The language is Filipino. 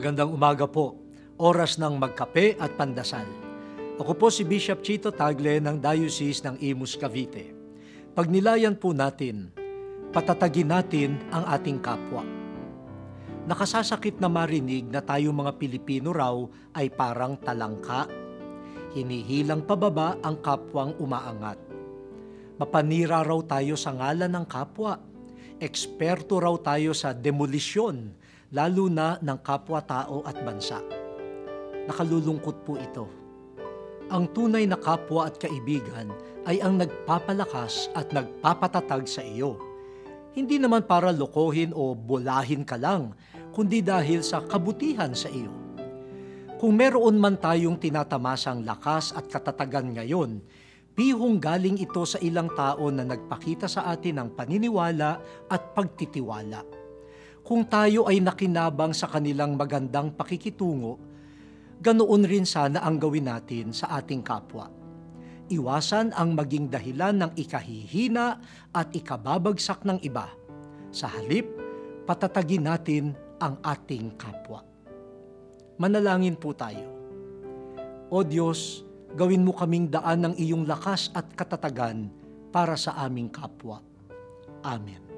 Magandang umaga po. Oras ng magkape at pandasal. Ako po si Bishop Chito Tagle ng Diocese ng Imus Cavite. Pagnilayan po natin, patatagin natin ang ating kapwa. Nakasasakit na marinig na tayo mga Pilipino raw ay parang talangka. Hinihilang pababa ang kapwang umaangat. Mapanira raw tayo sa ngalan ng kapwa. Eksperto raw tayo sa demolisyon lalo na ng kapwa-tao at bansa. Nakalulungkot po ito. Ang tunay na kapwa at kaibigan ay ang nagpapalakas at nagpapatatag sa iyo. Hindi naman para lokohin o bulahin ka lang, kundi dahil sa kabutihan sa iyo. Kung meron man tayong tinatamasang lakas at katatagan ngayon, bihong galing ito sa ilang tao na nagpakita sa atin ng paniniwala at pagtitiwala kung tayo ay nakinabang sa kanilang magandang pakikitungo, ganoon rin sana ang gawin natin sa ating kapwa. Iwasan ang maging dahilan ng ikahihina at ikababagsak ng iba. Sa halip, patatagin natin ang ating kapwa. Manalangin po tayo. O Diyos, gawin mo kaming daan ng iyong lakas at katatagan para sa aming kapwa. Amen.